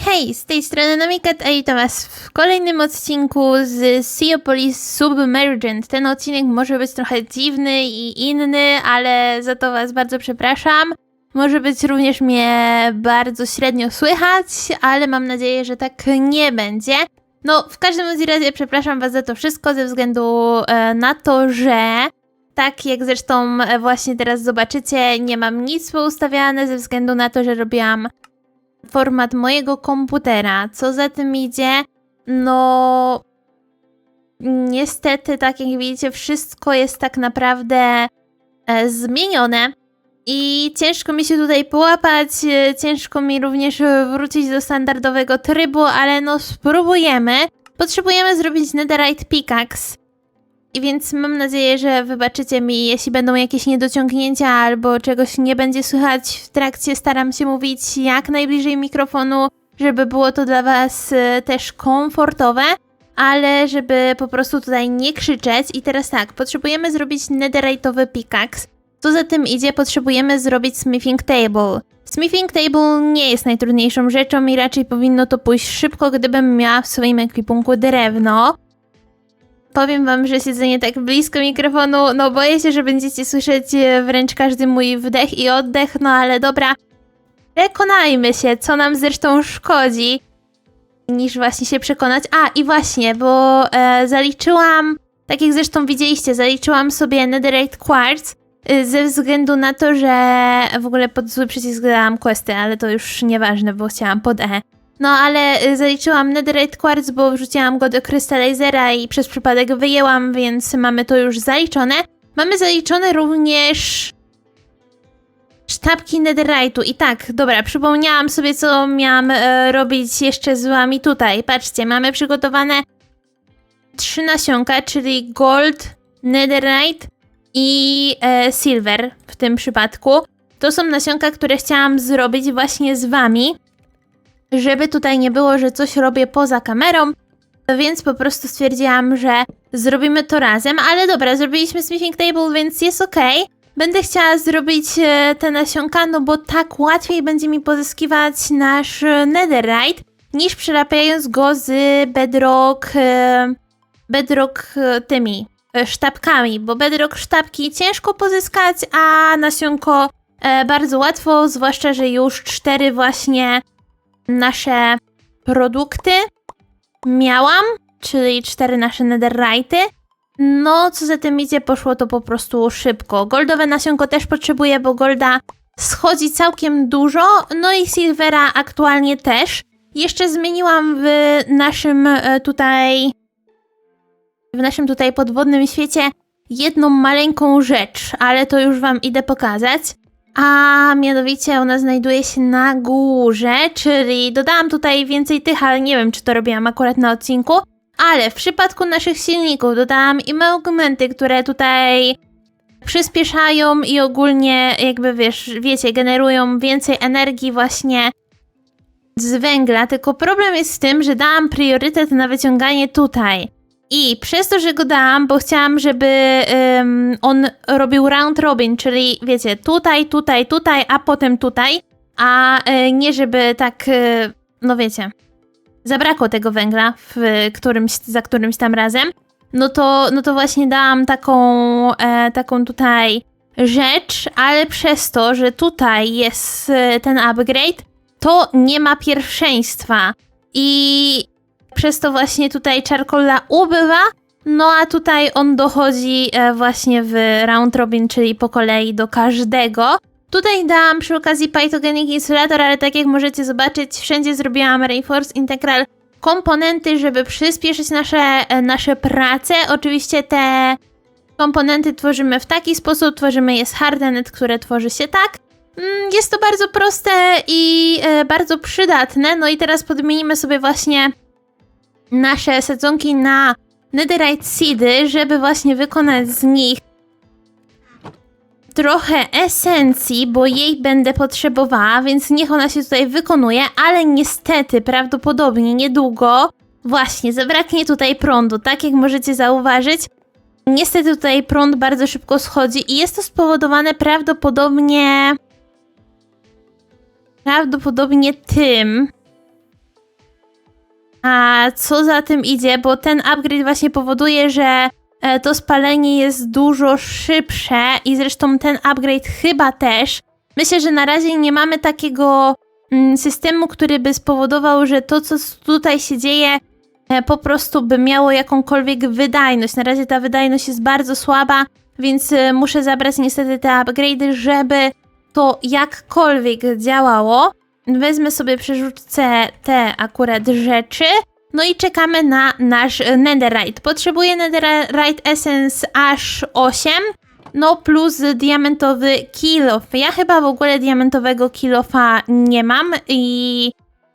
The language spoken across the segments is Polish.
hej, z tej strony Nomikat, a witam was w kolejnym odcinku z Seopolis Submergent. Ten odcinek może być trochę dziwny i inny, ale za to was bardzo przepraszam. Może być również mnie bardzo średnio słychać, ale mam nadzieję, że tak nie będzie. No, w każdym razie przepraszam was za to wszystko ze względu e, na to, że tak jak zresztą e, właśnie teraz zobaczycie, nie mam nic poustawiane ze względu na to, że robiłam format mojego komputera. Co za tym idzie? No. Niestety, tak jak widzicie, wszystko jest tak naprawdę e, zmienione. I ciężko mi się tutaj połapać, e, ciężko mi również wrócić do standardowego trybu, ale no spróbujemy. Potrzebujemy zrobić Netherite Pickaxe. I więc mam nadzieję, że wybaczycie mi, jeśli będą jakieś niedociągnięcia albo czegoś nie będzie słychać w trakcie. Staram się mówić jak najbliżej mikrofonu, żeby było to dla Was e, też komfortowe, ale żeby po prostu tutaj nie krzyczeć. I teraz tak, potrzebujemy zrobić netherite'owy pickaxe. Co za tym idzie, potrzebujemy zrobić smithing table. Smithing table nie jest najtrudniejszą rzeczą i raczej powinno to pójść szybko, gdybym miała w swoim ekwipunku drewno. Powiem wam, że siedzenie tak blisko mikrofonu, no boję się, że będziecie słyszeć e, wręcz każdy mój wdech i oddech, no ale dobra. Przekonajmy się, co nam zresztą szkodzi, niż właśnie się przekonać. A, i właśnie, bo e, zaliczyłam, tak jak zresztą widzieliście, zaliczyłam sobie Netherite Quartz, e, ze względu na to, że w ogóle pod zły przycisk dałam questy, ale to już nieważne, bo chciałam pod E. No ale y, zaliczyłam Netherite Quartz, bo wrzuciłam go do Crystallizera i przez przypadek wyjęłam, więc mamy to już zaliczone. Mamy zaliczone również sztabki Netherite'u. I tak, dobra, przypomniałam sobie, co miałam e, robić jeszcze z wami tutaj. Patrzcie, mamy przygotowane trzy nasionka, czyli Gold, Netherite i e, Silver w tym przypadku. To są nasionka, które chciałam zrobić właśnie z wami żeby tutaj nie było, że coś robię poza kamerą, więc po prostu stwierdziłam, że zrobimy to razem, ale dobra, zrobiliśmy smithing table, więc jest ok. Będę chciała zrobić e, te nasionka, no bo tak łatwiej będzie mi pozyskiwać nasz netherite, niż przerabiając go z bedrock, e, bedrock e, tymi sztabkami, bo bedrock sztabki ciężko pozyskać, a nasionko bardzo łatwo, zwłaszcza, że już cztery właśnie nasze produkty miałam, czyli cztery nasze netherite'y. No, co za tym idzie, poszło to po prostu szybko. Goldowe nasionko też potrzebuję, bo golda schodzi całkiem dużo, no i silvera aktualnie też. Jeszcze zmieniłam w naszym e, tutaj w naszym tutaj podwodnym świecie jedną maleńką rzecz, ale to już wam idę pokazać a mianowicie ona znajduje się na górze, czyli dodałam tutaj więcej tych, ale nie wiem, czy to robiłam akurat na odcinku, ale w przypadku naszych silników dodałam i augmenty, które tutaj przyspieszają i ogólnie jakby wiesz, wiecie, generują więcej energii właśnie z węgla, tylko problem jest z tym, że dałam priorytet na wyciąganie tutaj. I przez to, że go dałam, bo chciałam, żeby um, on robił round robin, czyli wiecie, tutaj, tutaj, tutaj, a potem tutaj, a y, nie żeby tak, y, no wiecie, zabrakło tego węgla w którymś, za którymś tam razem, no to, no to właśnie dałam taką, e, taką tutaj rzecz, ale przez to, że tutaj jest ten upgrade, to nie ma pierwszeństwa. I przez to właśnie tutaj Charcoala ubywa, no a tutaj on dochodzi e, właśnie w round robin, czyli po kolei do każdego. Tutaj dałam przy okazji Pythogenic Insulator, ale tak jak możecie zobaczyć, wszędzie zrobiłam Reinforce Integral komponenty, żeby przyspieszyć nasze, e, nasze prace. Oczywiście te komponenty tworzymy w taki sposób, tworzymy je z hardenet, które tworzy się tak. Mm, jest to bardzo proste i e, bardzo przydatne. No i teraz podmienimy sobie właśnie nasze sadzonki na netherite seedy, żeby właśnie wykonać z nich trochę esencji, bo jej będę potrzebowała, więc niech ona się tutaj wykonuje, ale niestety prawdopodobnie niedługo właśnie zabraknie tutaj prądu, tak jak możecie zauważyć. Niestety tutaj prąd bardzo szybko schodzi i jest to spowodowane prawdopodobnie prawdopodobnie tym, A co za tym idzie, bo ten upgrade właśnie powoduje, że e, to spalenie jest dużo szybsze i zresztą ten upgrade chyba też. Myślę, że na razie nie mamy takiego mm, systemu, który by spowodował, że to, co tutaj się dzieje, e, po prostu by miało jakąkolwiek wydajność. Na razie ta wydajność jest bardzo słaba, więc e, muszę zabrać niestety te upgrade'y, żeby to jakkolwiek działało. Wezmę sobie, przerzucę te akurat rzeczy. No i czekamy na nasz netherite. Potrzebuję netherite essence aż 8. No plus diamentowy kilof. Ja chyba w ogóle diamentowego kilofa nie mam i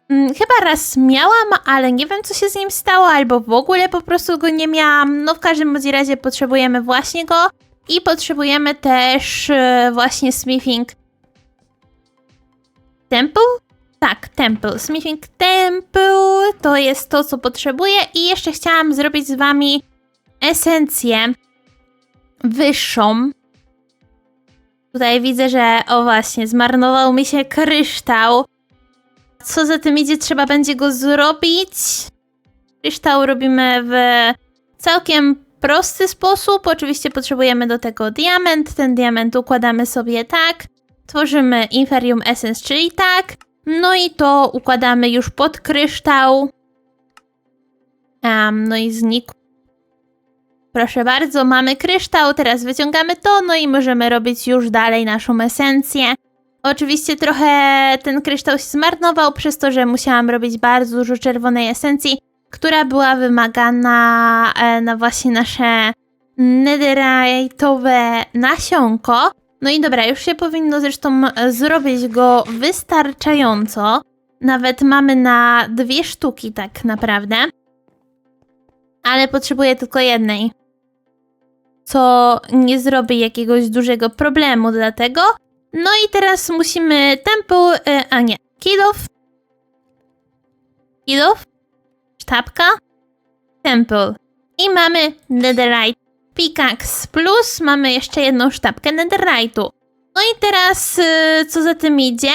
mm, chyba raz miałam, ale nie wiem co się z nim stało, albo w ogóle po prostu go nie miałam. No w każdym razie potrzebujemy właśnie go i potrzebujemy też e, właśnie smithing temple? Tak, temple. Smithing temple to jest to, co potrzebuję i jeszcze chciałam zrobić z wami esencję wyższą. Tutaj widzę, że o właśnie, zmarnował mi się kryształ. Co za tym idzie, trzeba będzie go zrobić. Kryształ robimy w całkiem prosty sposób. Oczywiście potrzebujemy do tego diament. Ten diament układamy sobie tak. Tworzymy Inferium Essence, czyli tak. No i to układamy już pod kryształ. Um, no i znikł. Proszę bardzo, mamy kryształ, teraz wyciągamy to, no i możemy robić już dalej naszą esencję. Oczywiście trochę ten kryształ się zmarnował przez to, że musiałam robić bardzo dużo czerwonej esencji, która była wymagana e, na właśnie nasze netherite'owe nasionko. No i dobra, już się powinno zresztą e, zrobić go wystarczająco. Nawet mamy na dwie sztuki tak naprawdę. Ale potrzebuję tylko jednej. Co nie zrobi jakiegoś dużego problemu dlatego. No i teraz musimy tempo, e, a nie, kilof. Kilof. Sztabka. Temple. I mamy netherite. Pickaxe plus mamy jeszcze jedną sztabkę netherite'u. No i teraz, y, co za tym idzie,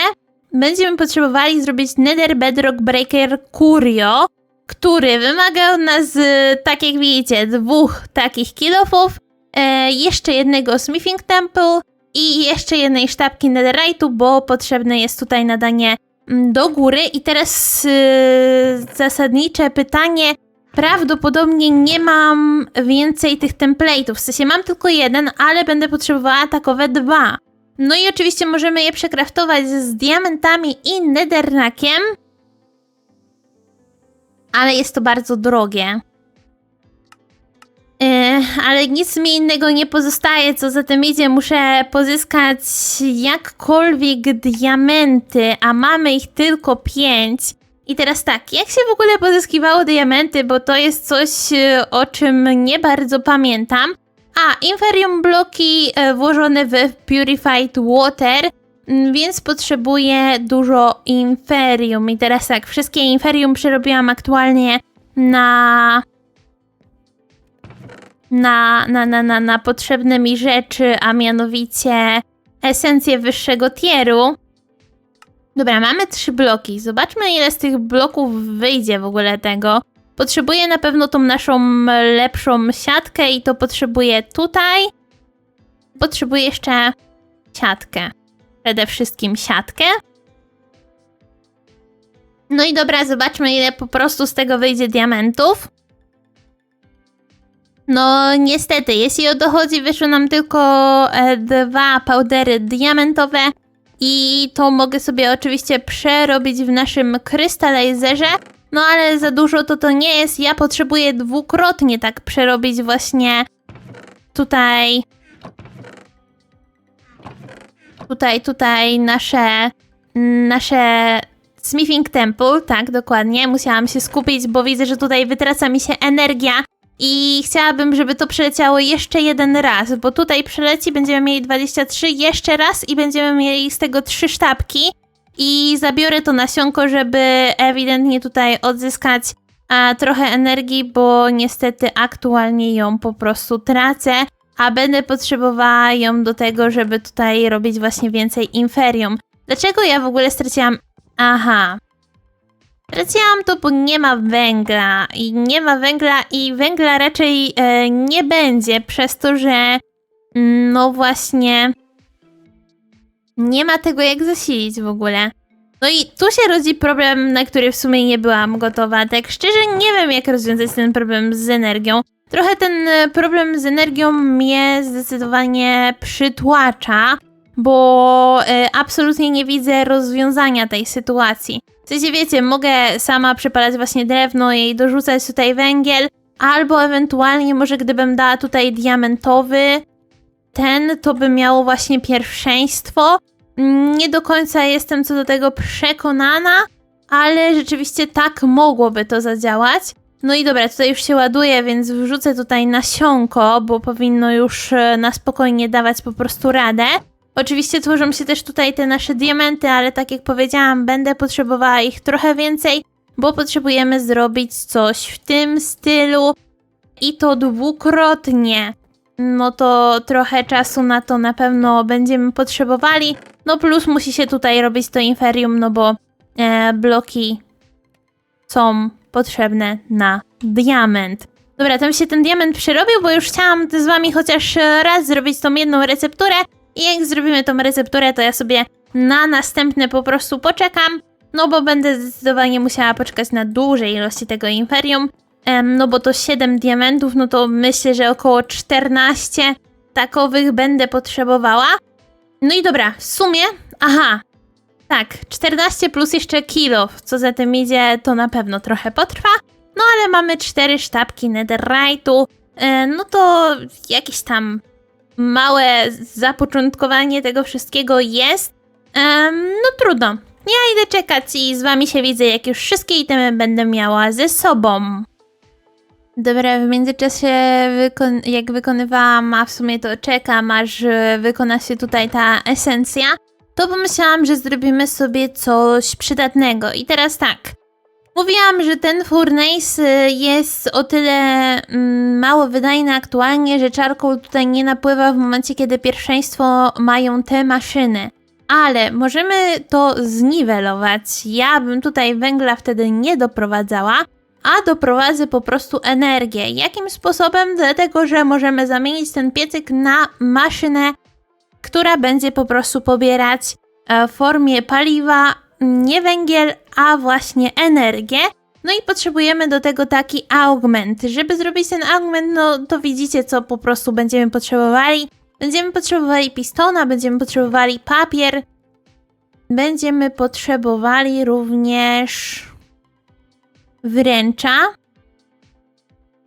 będziemy potrzebowali zrobić Nether Bedrock Breaker Curio, który wymaga od nas, y, tak jak widzicie, dwóch takich kilofów, e, jeszcze jednego Smithing Temple i jeszcze jednej sztabki Netherite'u, bo potrzebne jest tutaj nadanie mm, do góry. I teraz y, zasadnicze pytanie, Prawdopodobnie nie mam więcej tych template'ów. W sensie mam tylko jeden, ale będę potrzebowała takowe dwa. No i oczywiście możemy je przekraftować z diamentami i netherrackiem. Ale jest to bardzo drogie. Yy, ale nic mi innego nie pozostaje, co za tym idzie. Muszę pozyskać jakkolwiek diamenty, a mamy ich tylko pięć. I teraz tak, jak się w ogóle pozyskiwało diamenty, bo to jest coś, e, o czym nie bardzo pamiętam. A, inferium bloki e, włożone w Purified Water, mm, więc potrzebuję dużo inferium. I teraz tak, wszystkie inferium przerobiłam aktualnie na... Na, na, na, na, na potrzebne mi rzeczy, a mianowicie esencję wyższego tieru. Dobra, mamy trzy bloki. Zobaczmy, ile z tych bloków wyjdzie w ogóle tego. Potrzebuję na pewno tą naszą lepszą siatkę i to potrzebuję tutaj. Potrzebuję jeszcze siatkę. Przede wszystkim siatkę. No i dobra, zobaczmy, ile po prostu z tego wyjdzie diamentów. No, niestety, jeśli o to chodzi, wyszło nam tylko e, dwa powdery diamentowe. I to mogę sobie oczywiście przerobić w naszym krystalizerze. No ale za dużo to to nie jest. Ja potrzebuję dwukrotnie tak przerobić właśnie tutaj. Tutaj, tutaj nasze. Nasze. Smithing Temple, tak, dokładnie. Musiałam się skupić, bo widzę, że tutaj wytraca mi się energia. I chciałabym, żeby to przeleciało jeszcze jeden raz, bo tutaj przeleci, będziemy mieli 23 jeszcze raz i będziemy mieli z tego trzy sztabki. I zabiorę to nasionko, żeby ewidentnie tutaj odzyskać a, trochę energii, bo niestety aktualnie ją po prostu tracę, a będę potrzebowała ją do tego, żeby tutaj robić właśnie więcej inferium. Dlaczego ja w ogóle straciłam... Aha. Traciłam to, bo nie ma węgla i nie ma węgla i węgla raczej e, nie będzie przez to, że mm, no właśnie nie ma tego jak zasilić w ogóle. No i tu się rodzi problem, na który w sumie nie byłam gotowa. Tak szczerze nie wiem jak rozwiązać ten problem z energią. Trochę ten e, problem z energią mnie zdecydowanie przytłacza, bo e, absolutnie nie widzę rozwiązania tej sytuacji. W sensie wiecie, mogę sama przepalać właśnie drewno i dorzucać tutaj węgiel, albo ewentualnie może gdybym dała tutaj diamentowy, ten to by miało właśnie pierwszeństwo. Nie do końca jestem co do tego przekonana, ale rzeczywiście tak mogłoby to zadziałać. No i dobra, tutaj już się ładuje, więc wrzucę tutaj nasionko, bo powinno już e, na spokojnie dawać po prostu radę. Oczywiście tworzą się też tutaj te nasze diamenty, ale tak jak powiedziałam, będę potrzebowała ich trochę więcej, bo potrzebujemy zrobić coś w tym stylu i to dwukrotnie. No to trochę czasu na to na pewno będziemy potrzebowali. No plus musi się tutaj robić to inferium, no bo e, bloki są potrzebne na diament. Dobra, tam się ten diament przerobił, bo już chciałam z wami chociaż raz zrobić tą jedną recepturę i jak zrobimy tą recepturę, to ja sobie na następne po prostu poczekam, no bo będę zdecydowanie musiała poczekać na duże ilości tego inferium, em, no bo to 7 diamentów, no to myślę, że około 14 takowych będę potrzebowała. No i dobra, w sumie, aha, tak, 14 plus jeszcze kilo, co za tym idzie, to na pewno trochę potrwa. No ale mamy 4 sztabki netherite'u, e, no to jakieś tam małe zapoczątkowanie tego wszystkiego jest. Em, no trudno. Ja idę czekać i z wami się widzę, jak już wszystkie itemy będę miała ze sobą. Dobra, w międzyczasie wykon- jak wykonywałam, a w sumie to czekam, aż wykona się tutaj ta esencja, to pomyślałam, że zrobimy sobie coś przydatnego. I teraz tak. Mówiłam, że ten furnace y, jest o tyle mm, mało wydajny aktualnie, że czarką tutaj nie napływa w momencie, kiedy pierwszeństwo mają te maszyny. Ale możemy to zniwelować. Ja bym tutaj węgla wtedy nie doprowadzała, a doprowadzę po prostu energię. Jakim sposobem? Dlatego, że możemy zamienić ten piecyk na maszynę, która będzie po prostu pobierać e, w formie paliwa nie węgiel, a właśnie energię. No i potrzebujemy do tego taki augment. Żeby zrobić ten augment, no to widzicie, co po prostu będziemy potrzebowali. Będziemy potrzebowali pistona, będziemy potrzebowali papier. Będziemy potrzebowali również wręcza.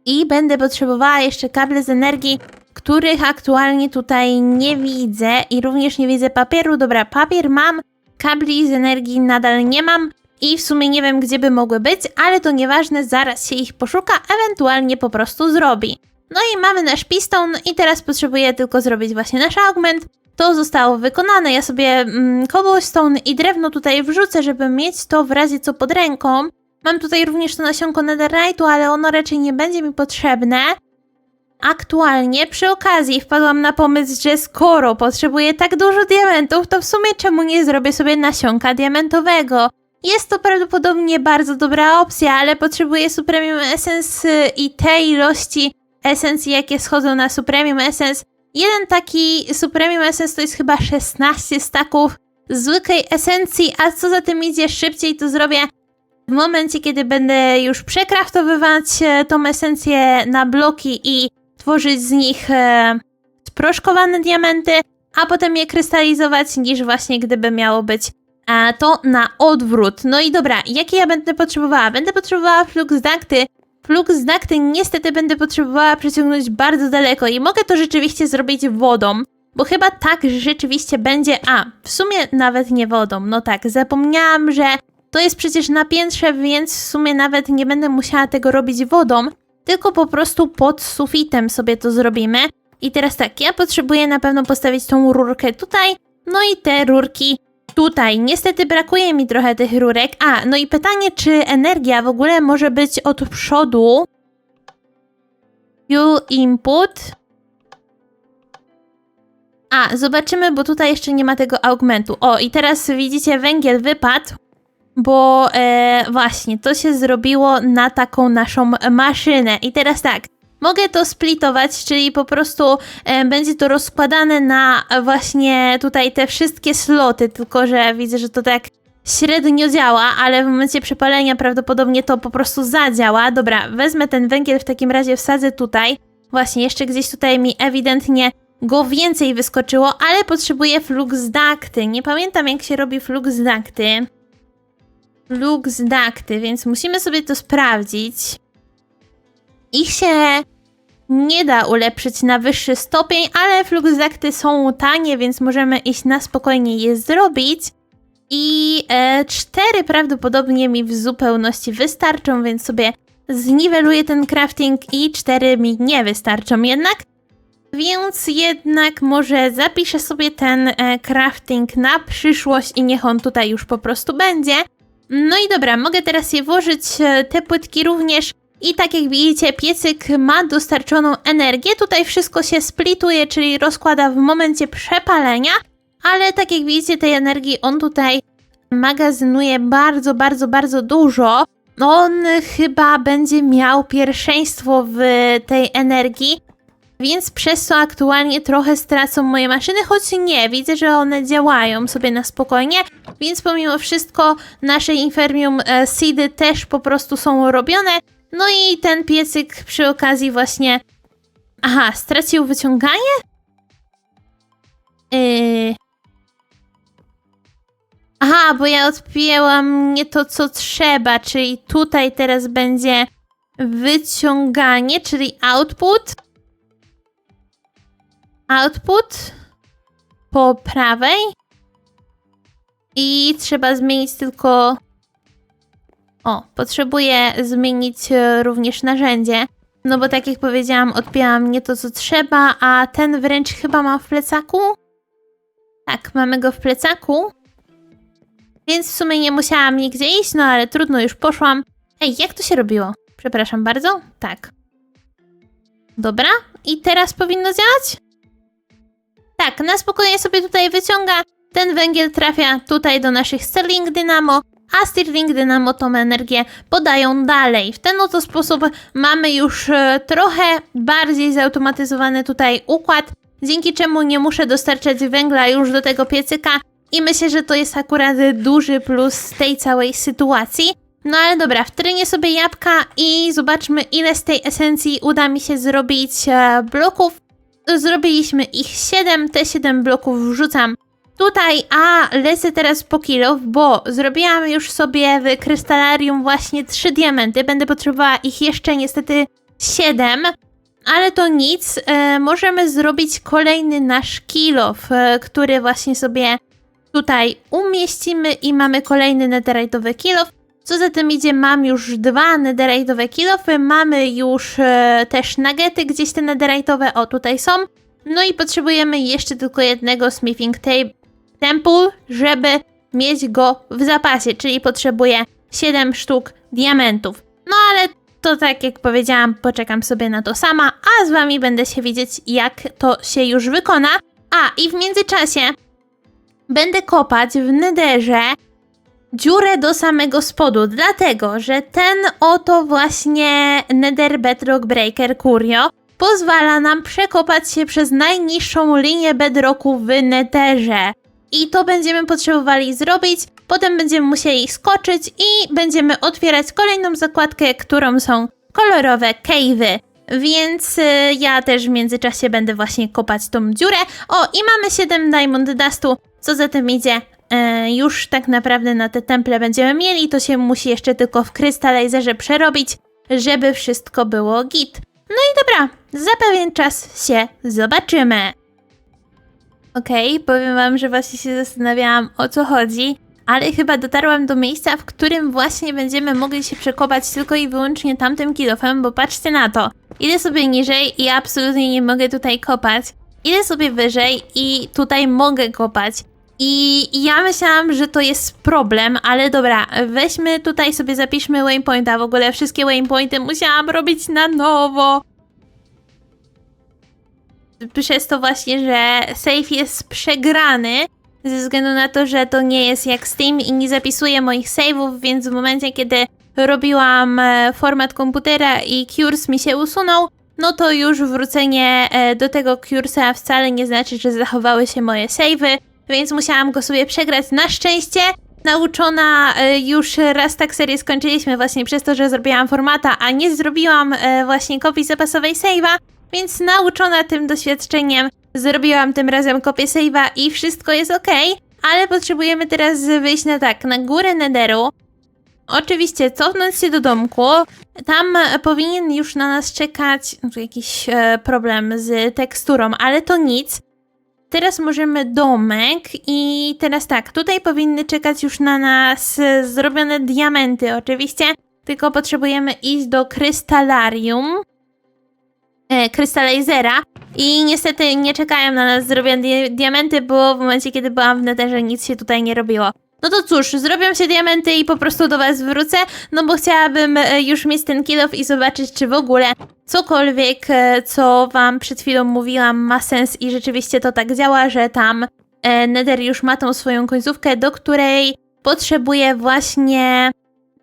I będę potrzebowała jeszcze kable z energii, których aktualnie tutaj nie widzę. I również nie widzę papieru. Dobra, papier mam, kabli z energii nadal nie mam. I w sumie nie wiem, gdzie by mogły być, ale to nieważne, zaraz się ich poszuka, ewentualnie po prostu zrobi. No i mamy nasz piston i teraz potrzebuję tylko zrobić właśnie nasz augment. To zostało wykonane, ja sobie mm, cobblestone i drewno tutaj wrzucę, żeby mieć to w razie co pod ręką. Mam tutaj również to nasionko netherite'u, ale ono raczej nie będzie mi potrzebne. Aktualnie przy okazji wpadłam na pomysł, że skoro potrzebuję tak dużo diamentów, to w sumie czemu nie zrobię sobie nasionka diamentowego? Jest to prawdopodobnie bardzo dobra opcja, ale potrzebuję Supremium Essence i tej ilości esencji, jakie schodzą na Supremium Essence. Jeden taki Supremium Essence to jest chyba 16 staków zwykłej esencji, a co za tym idzie szybciej, to zrobię w momencie, kiedy będę już przekraftowywać e, tą esencję na bloki i tworzyć z nich e, sproszkowane diamenty, a potem je krystalizować, niż właśnie gdyby miało być e, to na odwrót. No i dobra, jakie ja będę potrzebowała? Będę potrzebowała flux ducty. Flux ducty niestety będę potrzebowała przeciągnąć bardzo daleko i mogę to rzeczywiście zrobić wodą. Bo chyba tak rzeczywiście będzie. A, w sumie nawet nie wodą. No tak, zapomniałam, że to jest przecież na piętrze, więc w sumie nawet nie będę musiała tego robić wodą, tylko po prostu pod sufitem sobie to zrobimy. I teraz tak, ja potrzebuję na pewno postawić tą rurkę tutaj, no i te rurki tutaj. Niestety brakuje mi trochę tych rurek. A, no i pytanie, czy energia w ogóle może być od przodu? Fuel input. A, zobaczymy, bo tutaj jeszcze nie ma tego augmentu. O, i teraz widzicie, węgiel wypadł. Bo e, właśnie to się zrobiło na taką naszą maszynę. I teraz tak, mogę to splitować, czyli po prostu e, będzie to rozkładane na właśnie tutaj te wszystkie sloty, tylko że widzę, że to tak średnio działa, ale w momencie przepalenia prawdopodobnie to po prostu zadziała. Dobra, wezmę ten węgiel, w takim razie wsadzę tutaj. Właśnie, jeszcze gdzieś tutaj mi ewidentnie go więcej wyskoczyło, ale potrzebuję flux ducty. Nie pamiętam jak się robi flux ducty. Flux ducty, więc musimy sobie to sprawdzić. Ich się nie da ulepszyć na wyższy stopień, ale flux ducty są tanie, więc możemy iść na spokojnie je zrobić. I e, cztery prawdopodobnie mi w zupełności wystarczą, więc sobie zniweluję ten crafting i cztery mi nie wystarczą jednak. Więc jednak może zapiszę sobie ten e, crafting na przyszłość i niech on tutaj już po prostu będzie. No i dobra, mogę teraz je włożyć, e, te płytki również. I tak jak widzicie, piecyk ma dostarczoną energię. Tutaj wszystko się splituje, czyli rozkłada w momencie przepalenia. Ale tak jak widzicie, tej energii on tutaj magazynuje bardzo, bardzo, bardzo dużo. On chyba będzie miał pierwszeństwo w tej energii, więc przez to aktualnie trochę stracą moje maszyny, choć nie, widzę, że one działają sobie na spokojnie, więc pomimo wszystko nasze Infermium e, Seedy też po prostu są robione. No i ten piecyk przy okazji właśnie... Aha, stracił wyciąganie? Yy... Aha, bo ja odpięłam nie to, co trzeba, czyli tutaj teraz będzie wyciąganie, czyli output. Output po prawej. I trzeba zmienić tylko. O, potrzebuję zmienić e, również narzędzie. No bo tak jak powiedziałam, odpięłam nie to, co trzeba, a ten wręcz chyba mam w plecaku. Tak, mamy go w plecaku. Więc w sumie nie musiałam nigdzie iść, no ale trudno, już poszłam. Ej, jak to się robiło? Przepraszam bardzo. Tak. Dobra, i teraz powinno działać? Tak, na spokojnie sobie tutaj wyciąga. Ten węgiel trafia tutaj do naszych Sterling Dynamo, a Stirling Dynamo tą energię podają dalej. W ten oto sposób mamy już e, trochę bardziej zautomatyzowany tutaj układ, dzięki czemu nie muszę dostarczać węgla już do tego piecyka, i myślę, że to jest akurat duży plus tej całej sytuacji. No ale dobra, wtrynię sobie jabłka i zobaczmy ile z tej esencji uda mi się zrobić e, bloków. Zrobiliśmy ich 7, te 7 bloków wrzucam tutaj, a lecę teraz po kilo, bo zrobiłam już sobie w krystalarium właśnie 3 diamenty. Będę potrzebowała ich jeszcze niestety 7, ale to nic. E, możemy zrobić kolejny nasz kilof, e, który właśnie sobie tutaj umieścimy i mamy kolejny netherite'owy kilof. Co za tym idzie, mam już dwa netherite'owe kilofy, mamy już e, też nagety gdzieś te netherite'owe, o tutaj są. No i potrzebujemy jeszcze tylko jednego smithing temple, żeby mieć go w zapasie, czyli potrzebuję 7 sztuk diamentów. No ale to tak jak powiedziałam, poczekam sobie na to sama, a z wami będę się widzieć jak to się już wykona. A i w międzyczasie będę kopać w nederze dziurę do samego spodu, dlatego że ten oto właśnie Nether Bedrock Breaker Curio pozwala nam przekopać się przez najniższą linię bedrocku w Netherze. I to będziemy potrzebowali zrobić, potem będziemy musieli skoczyć i będziemy otwierać kolejną zakładkę, którą są kolorowe cave'y. Więc y, ja też w międzyczasie będę właśnie kopać tą dziurę. O, i mamy 7 Diamond Dustu, co za tym idzie. E, już tak naprawdę na te temple będziemy mieli, to się musi jeszcze tylko w krystalizerze przerobić, żeby wszystko było git. No i dobra, za pewien czas się zobaczymy. Okej, okay, powiem wam, że właśnie się zastanawiałam o co chodzi, ale chyba dotarłam do miejsca, w którym właśnie będziemy mogli się przekopać tylko i wyłącznie tamtym kilofem, bo patrzcie na to. Idę sobie niżej i absolutnie nie mogę tutaj kopać. Idę sobie wyżej i tutaj mogę kopać. I ja myślałam, że to jest problem, ale dobra, weźmy tutaj sobie zapiszmy waypointa. W ogóle wszystkie waypointy musiałam robić na nowo. Przez to właśnie, że safe jest przegrany, ze względu na to, że to nie jest jak Steam i nie zapisuje moich save'ów, więc w momencie, kiedy robiłam e, format komputera i Cures mi się usunął, no to już wrócenie e, do tego Curesa wcale nie znaczy, że zachowały się moje save'y, więc musiałam go sobie przegrać. Na szczęście nauczona e, już raz tak serię skończyliśmy właśnie przez to, że zrobiłam formata, a nie zrobiłam e, właśnie kopii zapasowej save'a, więc nauczona tym doświadczeniem zrobiłam tym razem kopię save'a i wszystko jest ok, ale potrzebujemy teraz wyjść na tak, na górę Netheru, Oczywiście, cofnąć się do domku. Tam powinien już na nas czekać no, jakiś e, problem z teksturą, ale to nic. Teraz możemy domek i teraz tak, tutaj powinny czekać już na nas zrobione diamenty oczywiście, tylko potrzebujemy iść do krystalarium, e, krystalizera i niestety nie czekają na nas zrobione di diamenty, bo w momencie kiedy byłam w netherze nic się tutaj nie robiło. No to cóż, zrobią się diamenty i po prostu do was wrócę, no bo chciałabym e, już mieć ten kill off i zobaczyć, czy w ogóle cokolwiek, e, co wam przed chwilą mówiłam, ma sens i rzeczywiście to tak działa, że tam e, Nether już ma tą swoją końcówkę, do której potrzebuje właśnie,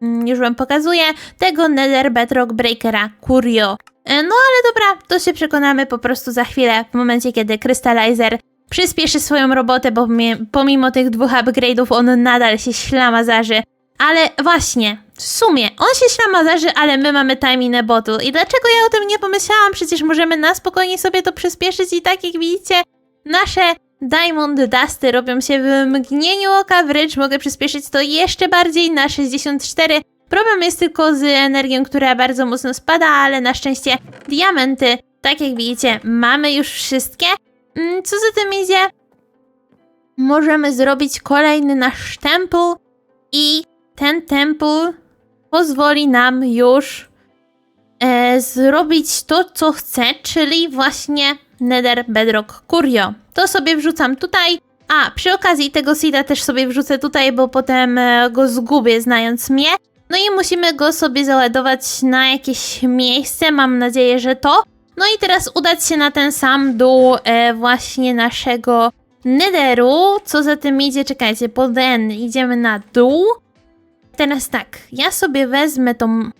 mm, już wam pokazuję, tego Nether Bedrock Breakera Curio. No ale dobra, to się przekonamy po prostu za chwilę, w momencie kiedy Crystallizer przyspieszy swoją robotę, bo mi- pomimo tych dwóch upgrade'ów on nadal się ślamazarzy. Ale właśnie, w sumie, on się ślamazarzy, ale my mamy time in a bottle. I dlaczego ja o tym nie pomyślałam? Przecież możemy na spokojnie sobie to przyspieszyć i tak jak widzicie, nasze Diamond Dusty robią się w mgnieniu oka, wręcz mogę przyspieszyć to jeszcze bardziej na 64. Problem jest tylko z energią, która bardzo mocno spada, ale na szczęście diamenty, tak jak widzicie, mamy już wszystkie. Mm, Co za tym idzie? Możemy zrobić kolejny nasz temple i ten temple pozwoli nam już e, zrobić to, co chcę, czyli właśnie Nether Bedrock Curio. To sobie wrzucam tutaj. A, przy okazji tego seeda też sobie wrzucę tutaj, bo potem e, go zgubię, znając mnie. No i musimy go sobie załadować na jakieś miejsce, mam nadzieję, że to. No i teraz udać się na ten sam dół e, właśnie naszego Netheru. Co za tym idzie? Czekajcie, po den idziemy na dół. Teraz tak, ja sobie wezmę tą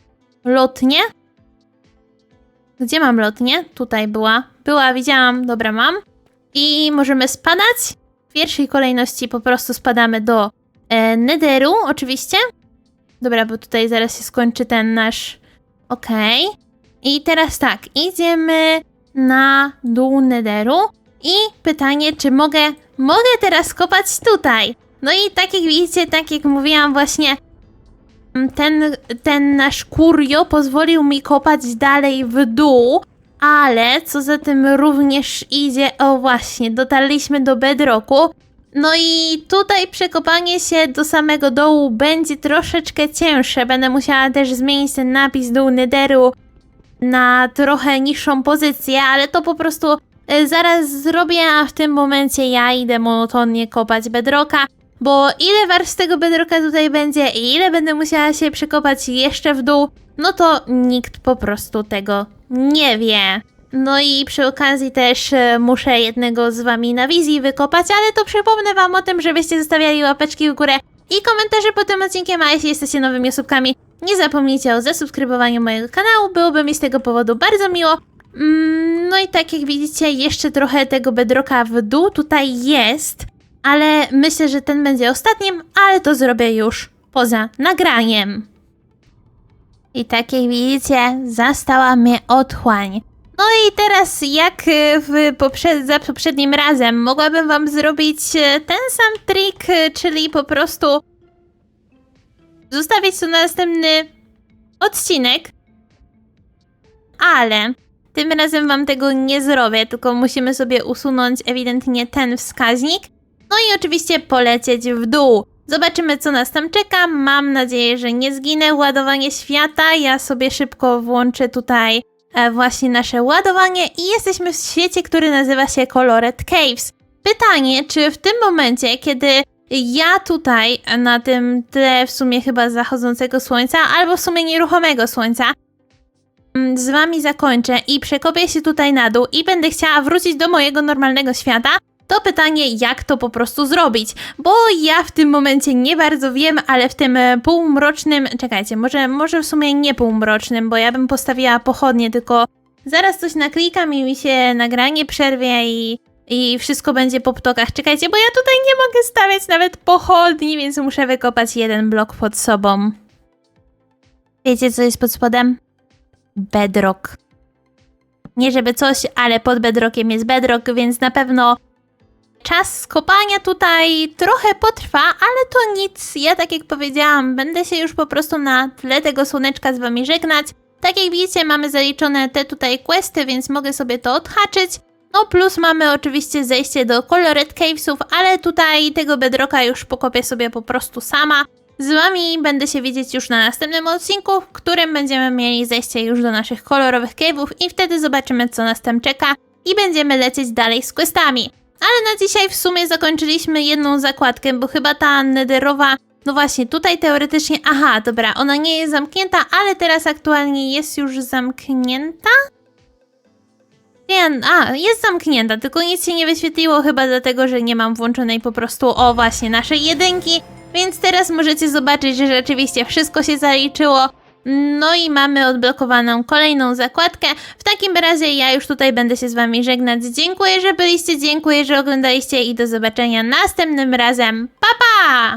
lotnię. Gdzie mam lotnię? Tutaj była. Była, widziałam, dobra, mam. I możemy spadać. W pierwszej kolejności po prostu spadamy do e, Netheru, oczywiście. Dobra, bo tutaj zaraz się skończy ten nasz... Okej. I teraz tak, idziemy na dół Netheru i pytanie, czy mogę, mogę teraz kopać tutaj? No i tak jak widzicie, tak jak mówiłam właśnie, ten, ten nasz kurio pozwolił mi kopać dalej w dół, ale co za tym również idzie, o właśnie, dotarliśmy do bedrocku, no i tutaj przekopanie się do samego dołu będzie troszeczkę cięższe, będę musiała też zmienić ten napis dół Netheru na trochę niższą pozycję, ale to po prostu e, zaraz zrobię, a w tym momencie ja idę monotonnie kopać bedroka, bo ile warstw tego bedroka tutaj będzie i ile będę musiała się przekopać jeszcze w dół, no to nikt po prostu tego nie wie. No i przy okazji też e, muszę jednego z wami na wizji wykopać, ale to przypomnę wam o tym, żebyście zostawiali łapeczki w górę i komentarze pod tym odcinkiem, a jeśli jesteście nowymi osóbkami, nie zapomnijcie o zasubskrybowaniu mojego kanału, byłoby mi z tego powodu bardzo miło. Mm, No i tak jak widzicie, jeszcze trochę tego bedroka w dół tutaj jest, ale myślę, że ten będzie ostatnim, ale to zrobię już poza nagraniem. I tak jak widzicie, zastała mnie otchłań. No i teraz, jak e, w za poprzednim razem, mogłabym wam zrobić e, ten sam trik, e, czyli po prostu zostawić to na następny odcinek, ale tym razem wam tego nie zrobię, tylko musimy sobie usunąć ewidentnie ten wskaźnik. No i oczywiście polecieć w dół. Zobaczymy, co nas tam czeka. Mam nadzieję, że nie zginę. Ładowanie świata. Ja sobie szybko włączę tutaj właśnie nasze ładowanie i jesteśmy w świecie, który nazywa się Colored Caves. Pytanie, czy w tym momencie, kiedy ja tutaj na tym tle w sumie chyba zachodzącego słońca, albo w sumie nieruchomego słońca, mm, z wami zakończę i przekopię się tutaj na dół i będę chciała wrócić do mojego normalnego świata, to pytanie, jak to po prostu zrobić. Bo ja w tym momencie nie bardzo wiem, ale w tym e, półmrocznym. Czekajcie, może, może w sumie nie półmrocznym, bo ja bym postawiła pochodnie, tylko zaraz coś naklikam i mi się nagranie przerwie i. I wszystko będzie po ptokach. Czekajcie, bo ja tutaj nie mogę stawiać nawet pochodni, więc muszę wykopać jeden blok pod sobą. Wiecie, co jest pod spodem? Bedrock. Nie żeby coś, ale pod bedrockiem jest bedrock, więc na pewno czas skopania tutaj trochę potrwa, ale to nic. Ja tak jak powiedziałam, będę się już po prostu na tle tego słoneczka z wami żegnać. Tak jak widzicie, mamy zaliczone te tutaj questy, więc mogę sobie to odhaczyć. No plus mamy oczywiście zejście do Colored Cavesów, ale tutaj tego bedrocka już pokopię sobie po prostu sama. Z wami będę się widzieć już na następnym odcinku, w którym będziemy mieli zejście już do naszych kolorowych cave'ów i wtedy zobaczymy co nas tam czeka i będziemy lecieć dalej z questami. Ale na dzisiaj w sumie zakończyliśmy jedną zakładkę, bo chyba ta nederowa, no właśnie tutaj teoretycznie, aha, dobra, ona nie jest zamknięta, ale teraz aktualnie jest już zamknięta? Nie, a, jest zamknięta, tylko nic się nie wyświetliło chyba dlatego, że nie mam włączonej po prostu, o właśnie, naszej jedynki, więc teraz możecie zobaczyć, że rzeczywiście wszystko się zaliczyło. No i mamy odblokowaną kolejną zakładkę. W takim razie ja już tutaj będę się z wami żegnać. Dziękuję, że byliście, dziękuję, że oglądaliście i do zobaczenia następnym razem. Pa pa!